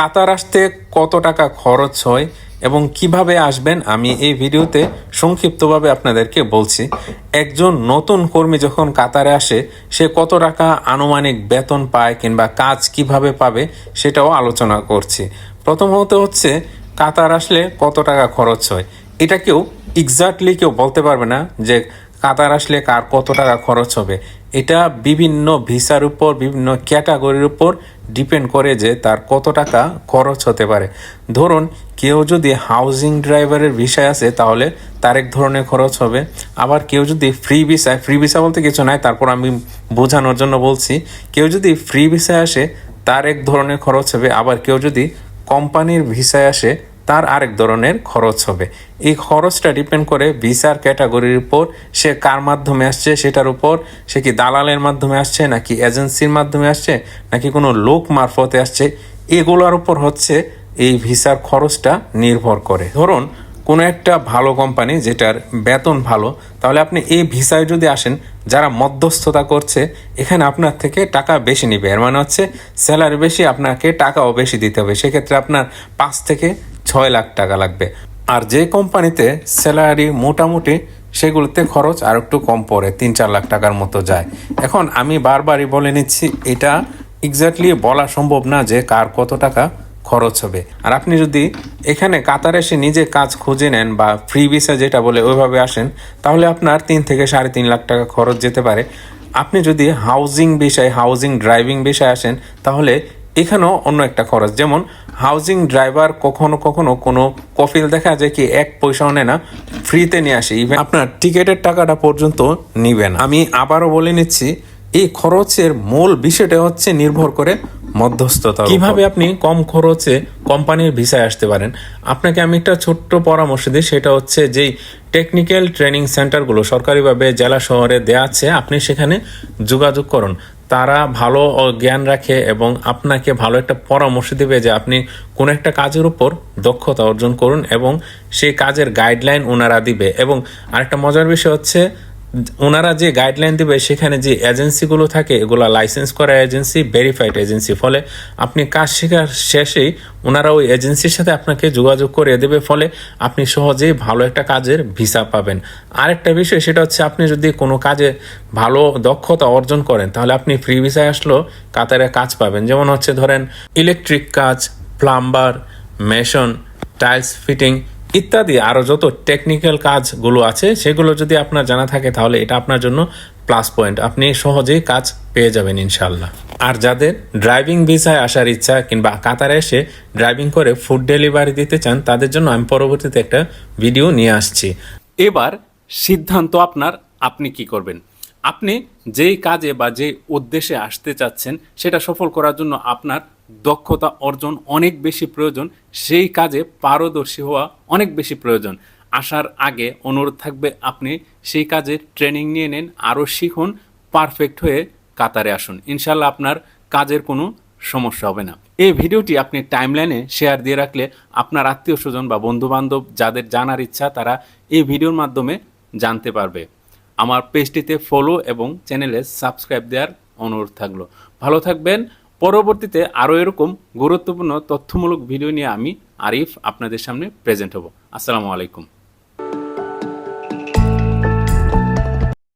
কাতার আসতে কত টাকা খরচ হয় এবং কীভাবে আসবেন, আমি এই ভিডিওতে সংক্ষিপ্তভাবে আপনাদেরকে বলছি। একজন নতুন কর্মী যখন কাতারে আসে, সে কত টাকা আনুমানিক বেতন পায় কিংবা কাজ কীভাবে পাবে সেটাও আলোচনা করছি। প্রথমত হচ্ছে, কাতার আসলে কত টাকা খরচ হয়? এটা কেউ এক্স্যাক্টলি কেউ বলতে পারবে না যে কাতার আসলে কার কত টাকা খরচ হবে? এটা বিভিন্ন ভিসার উপর, বিভিন্ন ক্যাটাগরির উপর ডিপেন্ড করে যে তার কত টাকা খরচ হতে পারে। ধরুন, কেউ যদি হাউজিং ড্রাইভারের ভিসায় আছে, তাহলে তার এক ধরনের খরচ হবে। আবার কেউ যদি ফ্রি ভিসায় ফ্রি ভিসা বলতে কিছু নাই, তারপর আমি বোঝানোর জন্য বলছি, কেউ যদি ফ্রি ভিসায় আসে, তার এক ধরনের খরচ হবে। আবার কেউ যদি কোম্পানির ভিসায় আসে তার আরেক ধরনের খরচ হবে। এই খরচটা ডিপেন্ড করে ভিসার ক্যাটাগরির উপর সে কার মাধ্যমে আসছে, সেটার উপর। সে কি দালালের মাধ্যমে আসছে, নাকি এজেন্সির মাধ্যমে আসছে, নাকি কোনো লোক মারফতে আসছে। এগুলোর উপর হচ্ছে এই ভিসার খরচটা নির্ভর করে। ধরুন, কোনো একটা ভালো কোম্পানি যেটার বেতন ভালো, তাহলে আপনি এই ভিসায় যদি আসেন, যারা মধ্যস্থতা করছে, এখানে আপনার থেকে টাকা বেশি নিবে। এর মানে হচ্ছে স্যালারি বেশি, আপনাকে টাকাও বেশি দিতে হবে। সেক্ষেত্রে আপনার পাঁচ থেকে ছয় লাখ টাকা লাগবে। আর যে কোম্পানিতে স্যালারি মোটামুটি সেগুলোতে খরচ আর একটু কম পড়ে, তিন চার লাখ টাকার মতো যায়। এখন আমি বারবারই বলে নিচ্ছি, এটা এক্স্যাক্টলি বলা সম্ভব না যে কার কত টাকা খরচ হবে। আর আপনি যদি এখানে কাতার এসে নিজে কাজ খুঁজে নেন বা ফ্রি ভিসা যেটা বলে ওইভাবে আসেন, তাহলে আপনার তিন থেকে সাড়ে তিন লাখ টাকা খরচ যেতে পারে। আপনি যদি হাউজিং বিষয় হাউজিং ড্রাইভিং বিষয়ে আসেন, তাহলে এখানেও অন্য একটা খরচ। যেমন হাউজিং ড্রাইভার কখনো কখনো কোনো কফিল দেখা যায় কি এক পয়সাও নেয় না ফ্রিতে নিয়ে আসে। ইভেন আপনার টিকিটের টাকাটা পর্যন্ত নিবেন আমি আবারও বলে নিচ্ছি, এই খরচের মূল বিষয়টা হচ্ছে নির্ভর করে মধ্যস্থতা কীভাবে আপনি কম খরচে কোম্পানির ভিসায় আসতে পারেন? আপনাকে আমি একটা ছোট্ট পরামর্শ দিই, সেটা হচ্ছে যেই টেকনিক্যাল ট্রেনিং সেন্টারগুলো সরকারিভাবে জেলা শহরে দেয়া আছে, আপনি সেখানে যোগাযোগ করুন। তারা ভালো জ্ঞান রাখে এবং আপনাকে ভালো একটা পরামর্শ দেবে যে আপনি কোন একটা কাজের উপর দক্ষতা অর্জন করুন এবং সেই কাজের গাইডলাইন ওনারা দিবে। এবং আরেকটা মজার বিষয় হচ্ছে ওনারা যে গাইডলাইন দেবে, সেখানে যে এজেন্সিগুলো থাকে, এগুলো লাইসেন্স করা এজেন্সি ভেরিফাইড এজেন্সি ফলে আপনি কাজ শেখার শেষেই ওনারা ওই এজেন্সির সাথে আপনাকে যোগাযোগ করে দেবে, ফলে আপনি সহজেই ভালো একটা কাজের ভিসা পাবেন। আরেকটা বিষয়, সেটা হচ্ছে আপনি যদি কোনো কাজে ভালো দক্ষতা অর্জন করেন, তাহলে আপনি ফ্রি ভিসায় আসলেও কাতারে কাজ পাবেন। যেমন হচ্ছে ধরেন ইলেকট্রিক কাজ প্লাম্বার মেশন টাইলস ফিটিং ইত্যাদি। আরও যত টেকনিক্যাল কাজগুলো আছে, সেগুলো যদি আপনার জানা থাকে, তাহলে এটা আপনার জন্য প্লাস পয়েন্ট আপনি সহজেই কাজ পেয়ে যাবেন ইনশাল্লাহ আর যাদের ড্রাইভিং ভিসায় আসার ইচ্ছা কিংবা কাতারে এসে ড্রাইভিং করে ফুড ডেলিভারি দিতে চান, তাদের জন্য আমি পরবর্তীতে একটা ভিডিও নিয়ে আসছি। এবার সিদ্ধান্ত আপনার, আপনি কি করবেন? আপনি যেই কাজে বা যেই উদ্দেশ্যে আসতে চাচ্ছেন, সেটা সফল করার জন্য আপনার দক্ষতা অর্জন অনেক বেশি প্রয়োজন, সেই কাজে পারদর্শী হওয়া অনেক বেশি প্রয়োজন। আসার আগে অনুরোধ থাকবে আপনি সেই কাজে ট্রেনিং নিয়ে নেন, আরও শিখুন, পারফেক্ট হয়ে কাতারে আসুন। ইনশাল্লাহ আপনার কাজের কোনো সমস্যা হবে না। এই ভিডিওটি আপনি টাইমলাইনে শেয়ার দিয়ে রাখলে আপনার আত্মীয় স্বজন বা বন্ধু বান্ধব যাদের জানার ইচ্ছা, তারা এই ভিডিওর মাধ্যমে জানতে পারবে। আমার পেজটিতে ফলো এবং চ্যানেলে সাবস্ক্রাইব দেওয়ার অনুরোধ থাকল। ভালো থাকবেন। পরবর্তীতে আরও এরকম গুরুত্বপূর্ণ, তথ্যমূলক ভিডিও নিয়ে আমি আরিফ আপনাদের সামনে প্রেজেন্ট হব। আসসালামু আলাইকুম।